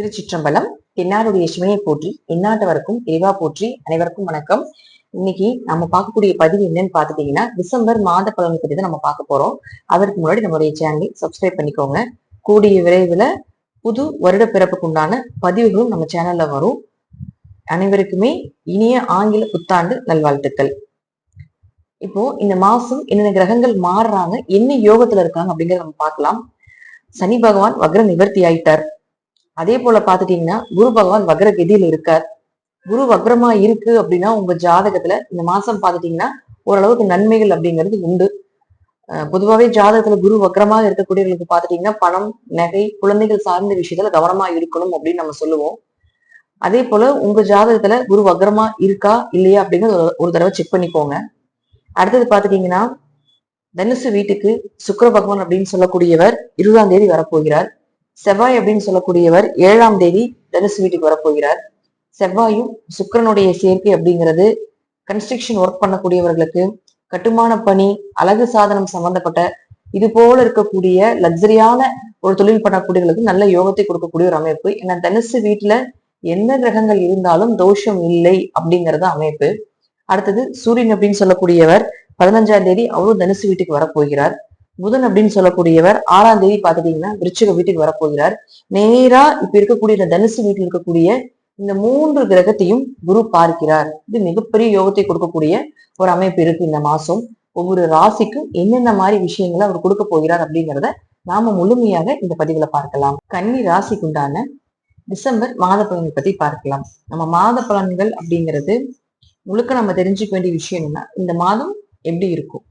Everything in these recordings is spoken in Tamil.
திருச்சிற்றம்பலம் தென்னாருடைய சிவனையை போற்றி எந்நாட்டவருக்கும் இறைவா போற்றி அனைவருக்கும் வணக்கம். இன்னைக்கு நம்ம பார்க்கக்கூடிய பதிவு என்னன்னு பாத்துட்டீங்கன்னா டிசம்பர் மாத பலனை பத்தி தான் நம்ம பார்க்க போறோம். அதற்கு முன்னாடி நம்மளுடைய சேனலை சப்ஸ்கிரைப் பண்ணிக்கோங்க. கூடிய விரைவில் புது வருட பிறப்புக்கு உண்டான பதிவுகளும் நம்ம சேனல்ல வரும். அனைவருக்குமே இனிய ஆங்கில புத்தாண்டு நல்வாழ்த்துக்கள். இப்போ இந்த மாசம் என்னென்ன கிரகங்கள் மாறுறாங்க என்ன யோகத்துல இருக்காங்க அப்படிங்கறத நம்ம பார்க்கலாம். சனி பகவான் வக்ர நிவர்த்தி ஆயிட்டார். அதே போல பாத்துட்டீங்கன்னா குரு பகவான் வக்ர கதியில இருக்கார். குரு வக்ரமா இருக்கு அப்படின்னா உங்க ஜாதகத்துல இந்த மாசம் பாத்துட்டீங்கன்னா ஓரளவுக்கு நன்மைகள் அப்படிங்கிறது உண்டு. பொதுவாகவே ஜாதகத்துல குரு வக்ரமாக இருக்கக்கூடியவர்களுக்கு பாத்துட்டீங்கன்னா பணம் நகை குழந்தைகள் சார்ந்த விஷயத்துல கவனமா இருக்கணும் அப்படின்னு நம்ம சொல்லுவோம். அதே போல உங்க ஜாதகத்துல குரு வக்ரமா இருக்கா இல்லையா அப்படிங்கிறது ஒரு- தடவை செக் பண்ணிக்கோங்க. அடுத்தது பாத்துட்டீங்கன்னா தனுசு வீட்டுக்கு சுக்கர பகவான் அப்படின்னு சொல்லக்கூடியவர் இருபதாம் தேதி வரப்போகிறார். செவ்வாய் அப்படின்னு சொல்லக்கூடியவர் ஏழாம் தேதி தனுசு வீட்டுக்கு வரப்போகிறார். செவ்வாயும் சுக்கிரனுடைய சேர்க்கை அப்படிங்கிறது கன்ஸ்ட்ரக்ஷன் ஒர்க் பண்ணக்கூடியவர்களுக்கு கட்டுமான பணி அழகு சாதனம் சம்பந்தப்பட்ட இது போல இருக்கக்கூடிய லக்ஸரியான ஒரு தொழில் பண்ணக்கூடியவர்களுக்கு நல்ல யோகத்தை கொடுக்கக்கூடிய ஒரு அமைப்பு. ஏன்னா தனுசு வீட்டுல எந்த கிரகங்கள் இருந்தாலும் தோஷம் இல்லை அப்படிங்கறது அமைப்பு. அடுத்தது சூரியன் அப்படின்னு சொல்லக்கூடியவர் பதினஞ்சாம் தேதி அவரும் தனுசு வீட்டுக்கு வரப்போகிறார். புதன் அப்படின்னு சொல்லக்கூடியவர் ஆறாம் தேதி பாத்துட்டீங்கன்னா விருச்சிக வீட்டுக்கு வரப்போகிறார். நேரா இப்ப இருக்கக்கூடிய இந்த தனுசு வீட்டில் இருக்கக்கூடிய இந்த மூன்று கிரகத்தையும் குரு பார்க்கிறார். இது மிகப்பெரிய யோகத்தை கொடுக்கக்கூடிய ஒரு அமைப்பு இருக்கு இந்த மாசம். ஒவ்வொரு ராசிக்கும் என்னென்ன மாதிரி விஷயங்களை அவர் கொடுக்க போகிறார் அப்படிங்கிறத நாம முழுமையாக இந்த பதிவுல பார்க்கலாம். கன்னி ராசிக்கு உண்டான டிசம்பர் மாத பலன்கள் பத்தி பார்க்கலாம். நம்ம மாத பலன்கள் அப்படிங்கிறது முழுக்க நம்ம தெரிஞ்சுக்க வேண்டிய விஷயம் என்ன? இந்த மாதம் எப்படி இருக்கும்?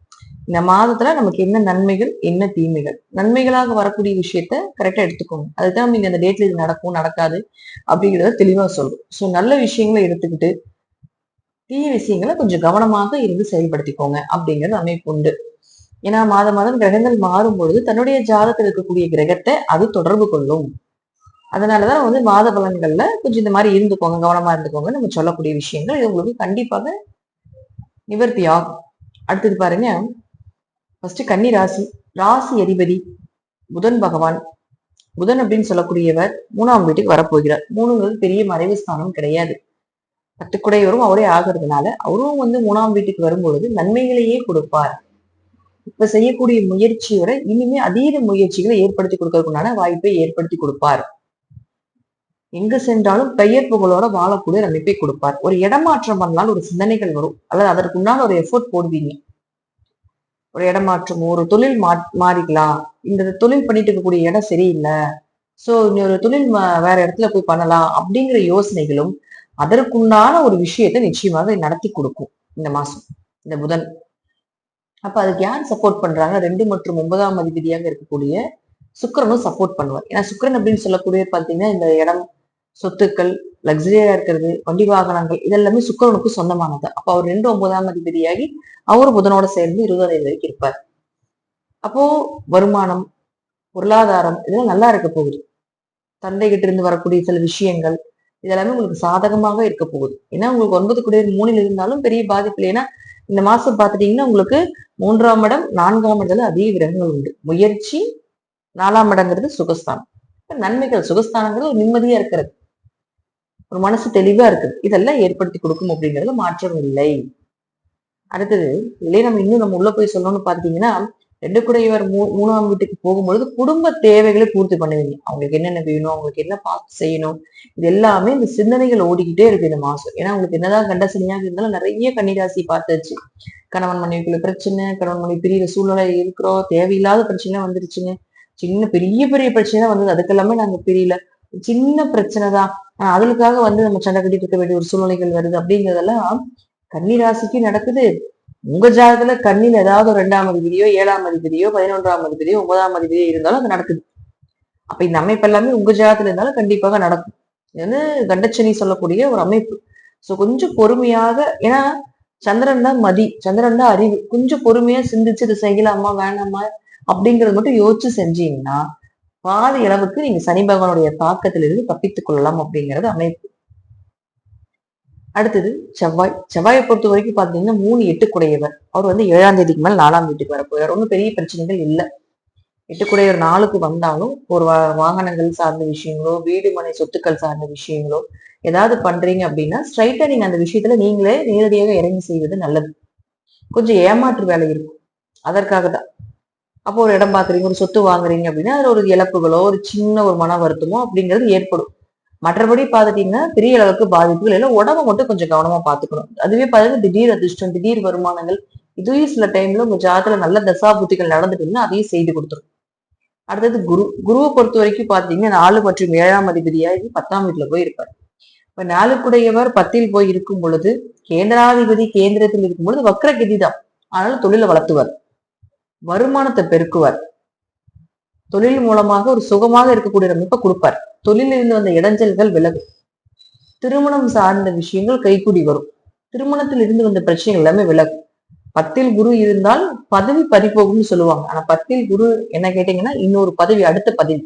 இந்த மாதத்துல நமக்கு என்ன நன்மைகள் என்ன தீமைகள்? நன்மைகளாக வரக்கூடிய விஷயத்த கரெக்டா எடுத்துக்கோங்க. அதுதான் நீங்க அந்த டேட்ல இது நடக்கும் நடக்காது அப்படிங்கிறத தெளிவா சொல்லும் ஸோ நல்ல விஷயங்களை எடுத்துக்கிட்டு தீய விஷயங்களை கொஞ்சம் கவனமாக இருந்து செயல்படுத்திக்கோங்க அப்படிங்கிறது அமைப்பு உண்டு. ஏன்னா மாதம் மாதம் கிரகங்கள் மாறும் பொழுது தன்னுடைய ஜாதத்தில் இருக்கக்கூடிய கிரகத்தை அது தொடர்பு கொள்ளும். அதனாலதான் வந்து மாத பலன்கள்ல கொஞ்சம் இந்த மாதிரி இருந்துக்கோங்க கவனமா இருந்துக்கோங்க. நம்ம சொல்லக்கூடிய விஷயங்கள் இது உங்களுக்கு கண்டிப்பாக நிவர்த்தி ஆகும் அடுத்தது பாருங்க. ஃபர்ஸ்ட் கன்னி ராசி ராசி அதிபதி புதன் பகவான். புதன் அப்படின்னு சொல்லக்கூடியவர் மூணாம் வீட்டுக்கு வரப்போகிறார். மூணுங்கிறது பெரிய மறைவு ஸ்தானம் கிடையாது. பத்துக்குடையவரும் அவரே ஆகிறதுனால அவரும் வந்து மூணாம் வீட்டுக்கு வரும்பொழுது நன்மைகளையே கொடுப்பார். இப்ப செய்யக்கூடிய முயற்சியோட இனிமே அதீத முயற்சிகளை ஏற்படுத்தி கொடுக்கறதுக்குண்டான வாய்ப்பை ஏற்படுத்தி கொடுப்பார். எங்க சென்றாலும் பெயர் புகழோட வாழக்கூடிய அமைப்பை கொடுப்பார். ஒரு இடமாற்றம் பண்ணாலும் ஒரு சிந்தனைகள் வரும். அல்லது அதற்குண்டான ஒரு எஃபோர்ட் போடுவீங்க. ஒரு இடமாற்றம் ஒரு தொழில் மா மாறிக்கலாம். இந்த தொழில் பண்ணிட்டு இருக்கக்கூடிய இடம் சரியில்லை. சோ இன்னொரு தொழில் வேற இடத்துல போய் பண்ணலாம் அப்படிங்கிற யோசனைகளும் அதற்குண்டான ஒரு விஷயத்தை நிச்சயமாக நடத்தி கொடுக்கும் இந்த மாசம் இந்த புதன். அப்ப அதுக்கு யார் சப்போர்ட் பண்றாங்க? ரெண்டு மற்றும் ஒன்பதாம் அதிபதியாக இருக்கக்கூடிய சுக்கரனும் சப்போர்ட் பண்ணுவார். ஏன்னா சுக்கிரன் அப்படின்னு சொல்லக்கூடிய பாத்தீங்கன்னா இந்த இடம் சொத்துக்கள் லக்ஸரியா இருக்கிறது வண்டி வாகனங்கள் இதெல்லாமே சுக்கரனுக்கு சொந்தமானது. அப்ப அவர் ரெண்டு ஒன்பதாம் அதிபதியாகி அவர் புதனோட சேர்ந்து இருபதாம் தேதி வரைக்கும் இருப்பார். அப்போ வருமானம் பொருளாதாரம் இதெல்லாம் நல்லா இருக்க போகுது. தந்தை கிட்ட இருந்து வரக்கூடிய சில விஷயங்கள் இதெல்லாமே உங்களுக்கு சாதகமாக இருக்க போகுது. ஏன்னா உங்களுக்கு ஒன்பது குடியர் மூணில் இருந்தாலும் பெரிய பாதிப்பு இல்லைன்னா இந்த மாசம் பாத்துட்டீங்கன்னா உங்களுக்கு மூன்றாம் இடம் நான்காம் இடத்துல அதிக கிரகங்கள் உண்டு. முயற்சி நாலாம் இடங்கிறது சுகஸ்தானம். நன்மைகள் சுகஸ்தானங்கிறது ஒரு நிம்மதியா இருக்கிறது. ஒரு மனசு தெளிவா இருக்குது. இதெல்லாம் ஏற்படுத்தி கொடுக்கும் அப்படிங்கிறது மாற்றம் இல்லை. அடுத்தது இல்லையே நம்ம இன்னும் நம்ம உள்ள போய் சொல்லணும்னு பாத்தீங்கன்னா ரெண்டு குடையவர் மூ மூணாம் வீட்டுக்கு போகும்பொழுது குடும்ப தேவைகளை பூர்த்தி பண்ணுவீங்க. அவங்களுக்கு என்னென்ன வேணும் அவங்களுக்கு என்ன பார்த்து செய்யணும் இது எல்லாமே இந்த சிந்தனைகள் ஓடிக்கிட்டே இருக்கு இந்த மாசம். ஏன்னா உங்களுக்கு என்னதான் கண்ட சனியாக இருந்தாலும் நிறைய கன்னிராசி பார்த்தாச்சு. கணவன் மனைவிக்குள்ள பிரச்சனை கணவன் மனைவி பிரியிற சூழ்நிலை இருக்கிறோம் தேவையில்லாத பிரச்சனை வந்துருச்சுங்க. சின்ன பெரிய பெரிய பிரச்சனை தான் வந்தது. அதுக்கெல்லாமே நாங்க பிரியல. சின்ன பிரச்சனை தான் ஆனா அதுக்காக வந்து நம்ம சண்டை கட்டிட்டு இருக்க வேண்டிய ஒரு சூழ்நிலைகள் வருது. அப்படிங்கிறதெல்லாம் கன்னி ராசிக்கு நடக்குது. உங்க ஜாதகத்துல கண்ணில் ஏதாவது ஒரு ரெண்டாம் அதிபதியோ ஏழாம் அதிபதியோ பதினொன்றாம் அதிபதியோ ஒன்பதாம் அதிபதியோ இருந்தாலும் அது நடக்குது. அப்ப இந்த அமைப்பு எல்லாமே உங்க ஜாதகத்துல இருந்தாலும் கண்டிப்பாக நடக்கும். இது வந்து கண்டச்சனி சொல்லக்கூடிய ஒரு அமைப்பு. சோ கொஞ்சம் பொறுமையாக ஏன்னா சந்திரன் தான் மதி. சந்திரன் தான் அறிவு. கொஞ்சம் பொறுமையா சிந்திச்சு இது செய்யலாமா? வேணாமா? அப்படிங்கறது மட்டும் யோசிச்சு செஞ்சீங்கன்னா பாதி அளவுக்கு நீங்க சனி பகவானுடைய தாக்கத்திலிருந்து தப்பித்துக் கொள்ளலாம் அப்படிங்கிறது அமைப்பு. அடுத்தது செவ்வாய். செவ்வாயை பொறுத்த வரைக்கும் பாத்தீங்கன்னா மூணு எட்டுக்குடையவர். அவர் வந்து ஏழாம் தேதிக்கு மேல நாலாம் வீட்டுக்கு வர போறார். ஒன்றும் பெரிய பிரச்சனைகள் இல்லை. எட்டுக்குடைய ஒரு நாளுக்கு வந்தாலும் ஒரு வா- வாகனங்கள் சார்ந்த விஷயங்களோ வீடு மனை சொத்துக்கள் சார்ந்த விஷயங்களோ ஏதாவது பண்றீங்க அப்படின்னா ஸ்ட்ரைட்டா நீங்க அந்த விஷயத்துல நீங்களே நேரடியாக இறங்கி செய்வது நல்லது. கொஞ்சம் ஏமாற்று வேலை இருக்கும். அதற்காக தான் அப்போ ஒரு இடம் பாக்குறீங்க ஒரு சொத்து வாங்குறீங்க அப்படின்னா அதுல ஒரு இழப்புகளோ ஒரு சின்ன ஒரு மன வருத்தமோ அப்படிங்கிறது ஏற்படும். மற்றபடி பார்த்துட்டீங்கன்னா பெரிய அளவுக்கு பாதிப்புகள் இல்லை. உடம்பை மட்டும் கொஞ்சம் கவனமா பார்த்துக்கணும். அதுவே பாருங்க திடீர் அதிர்ஷ்டம் திடீர் வருமானங்கள் இதுவே சில டைம்ல உங்க ஜாதத்துல நல்ல தசா புத்திகள் நடந்துட்டு அதையும் செய்து கொடுத்துரும். அடுத்தது குரு குருவை பொறுத்த வரைக்கும் பாத்தீங்கன்னா நாலு மற்றும் ஏழாம் அதிபதியாகி பத்தாம் வீட்டுல போய் இருப்பார் இப்ப நாளுக்குடையவர் பத்தில் போய் இருக்கும் பொழுது கேந்திராதிபதி கேந்திரத்தில் இருக்கும் பொழுது வக்ரகதி தான் ஆனால் தொழிலை வளர்த்துவார். வருமானத்தை பெருக்குவார். தொழில் மூலமாக ஒரு சுகமாக இருக்கக்கூடிய அமைப்பை கொடுப்பார். தொழிலில் இருந்து வந்த இடைஞ்சல்கள் விலகும். திருமணம் சார்ந்த விஷயங்கள் கைகூடி வரும். திருமணத்தில் இருந்து வந்த பிரச்சனைகள் எல்லாமே விலகும். பத்தில் குரு இருந்தால் பதவி பறிப்போகும்னு சொல்லுவாங்க. ஆனா பத்தில் குரு என்ன கேட்டீங்கன்னா இன்னொரு பதவி அடுத்த பதவி.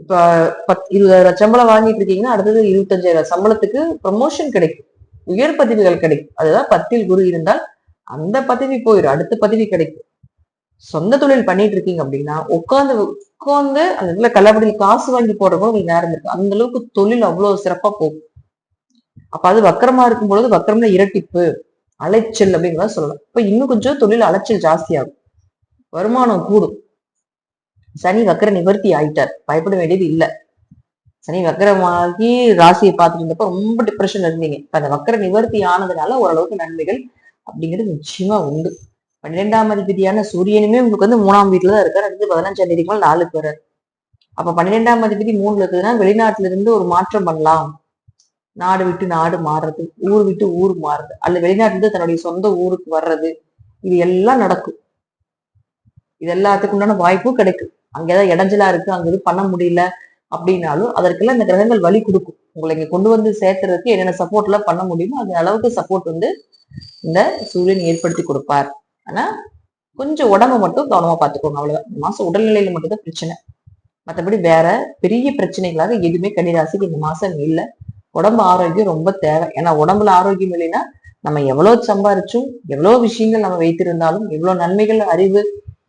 இப்ப பத் இருபதாயிரம் சம்பளம் வாங்கிட்டு இருக்கீங்கன்னா அடுத்தது இருபத்தஞ்சாயிரம் சம்பளத்துக்கு ப்ரமோஷன் கிடைக்கும். உயர் பதவிகள் கிடைக்கும். அதுதான் பத்தில் குரு இருந்தால் அந்த பதவி போயிடும் அடுத்த பதவி கிடைக்கும். சொந்த தொழில் பண்ணிட்டு இருக்கீங்க அப்படின்னா உட்காந்து உட்காந்து அந்த இடத்துல கள்ளப்படியில் காசு வாங்கி போடுறப்போ உங்களுக்கு நேரம் இருக்கு. அந்த அளவுக்கு தொழில் அவ்வளவு சிறப்பா போகும். அப்ப அது வக்கரமா இருக்கும் பொழுது வக்கரம்ல இரட்டிப்பு அலைச்சல் அப்படிங்கிறத சொல்லலாம். இப்ப இன்னும் கொஞ்சம் தொழில் அலைச்சல் ஜாஸ்தியாகும். வருமானம் கூடும். சனி வக்கர நிவர்த்தி ஆயிட்டார். பயப்பட வேண்டியது இல்லை. சனி வக்கரமாகி ராசியை பார்த்துட்டு இருந்தப்ப ரொம்ப டிப்ரெஷன் இருந்தீங்க. இப்ப அந்த வக்கர நிவர்த்தி ஆனதுனால ஓரளவுக்கு நன்மைகள் அப்படிங்கிறது நிச்சயமா உண்டு. பன்னிரெண்டாம் அதிபதியான சூரியனுமே உங்களுக்கு வந்து மூணாம் வீட்டுல தான் இருக்காரு. அடுத்து பதினஞ்சாம் தேதிக்கு மேல நாலுக்கு வர்றாரு. அப்ப பன்னிரெண்டாம் அதிபதி மூணுல இருக்குதுன்னா வெளிநாட்டுல இருந்து ஒரு மாற்றம் பண்ணலாம். நாடு விட்டு நாடு மாறுறது ஊர் விட்டு ஊர் மாறுறது அல்ல வெளிநாட்டுல இருந்து தன்னுடைய சொந்த ஊருக்கு வர்றது இது எல்லாம் நடக்கும். இது எல்லாத்துக்கு உண்டான வாய்ப்பும் கிடைக்கும். அங்கேதான் இடைஞ்சலா இருக்கு. அங்க இது பண்ண முடியல. அப்படின்னாலும் அதற்கெல்லாம் இந்த கிரகங்கள் வழி கொடுக்கும். உங்களை இங்க கொண்டு வந்து சேர்த்துறதுக்கு என்னென்ன சப்போர்ட் எல்லாம் பண்ண முடியுமோ அந்த அளவுக்கு சப்போர்ட் வந்து இந்த சூரியன் ஏற்படுத்தி கொடுப்பார். ஆனா கொஞ்சம் உடம்ப மட்டும் கவனமா பாத்துக்கோங்க அவ்வளவுதான். இந்த மாசம் உடல்நிலையில மட்டும்தான் பிரச்சனை. மற்றபடி வேற பெரிய பிரச்சனைகளாக எதுவுமே கன்னிராசிக்கு இந்த மாசம் இல்லை. உடம்பு ஆரோக்கியம் ரொம்ப தேவை. ஏன்னா உடம்புல ஆரோக்கியம் இல்லைன்னா நம்ம எவ்வளவு சம்பாரிச்சும் எவ்வளவு விஷயங்கள் நம்ம வைத்திருந்தாலும் எவ்வளவு நன்மைகள் அறிவு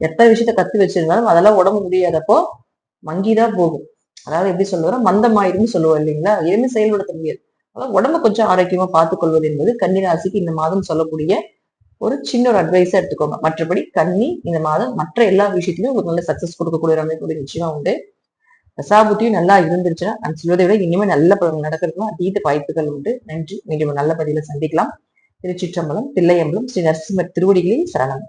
எத்தனை விஷயத்த கத்து வச்சிருந்தாலும் அதெல்லாம் உடம்பு முடியாதப்போ மங்கிதான் போகும். அதாவது எப்படி சொல்லுவோம் மந்தமாயிருன்னு சொல்லுவோம் இல்லைங்களா? எதுவுமே செயல்படுத்த முடியாது. அதாவது உடம்ப கொஞ்சம் ஆரோக்கியமா பார்த்துக்கொள்வது என்பது கன்னிராசிக்கு இந்த மாதம் சொல்லக்கூடிய ஒரு சின்ன ஒரு அட்வைஸா எடுத்துக்கோங்க. மற்றபடி கன்னி இந்த மாதம் மற்ற எல்லா விஷயத்திலும் உங்களுக்கு நல்ல சக்சஸ் கொடுக்கக்கூடிய ஒரு அமைப்பு நிச்சயமா உண்டு. தசாபுத்தியும் நல்லா இருந்துருச்சுன்னா நான் சொல்வதை விட இனிமே நல்ல பலன் நடக்கிறதுக்கும் அதீத வாய்ப்புகள் உண்டு. நன்றி. மீண்டும் நல்ல பதிவில் சந்திக்கலாம். திருச்சிற்றம்பலம் தில்லையம்பலம் ஸ்ரீ நரசிம்மர் திருவடிகளில் சரணம்.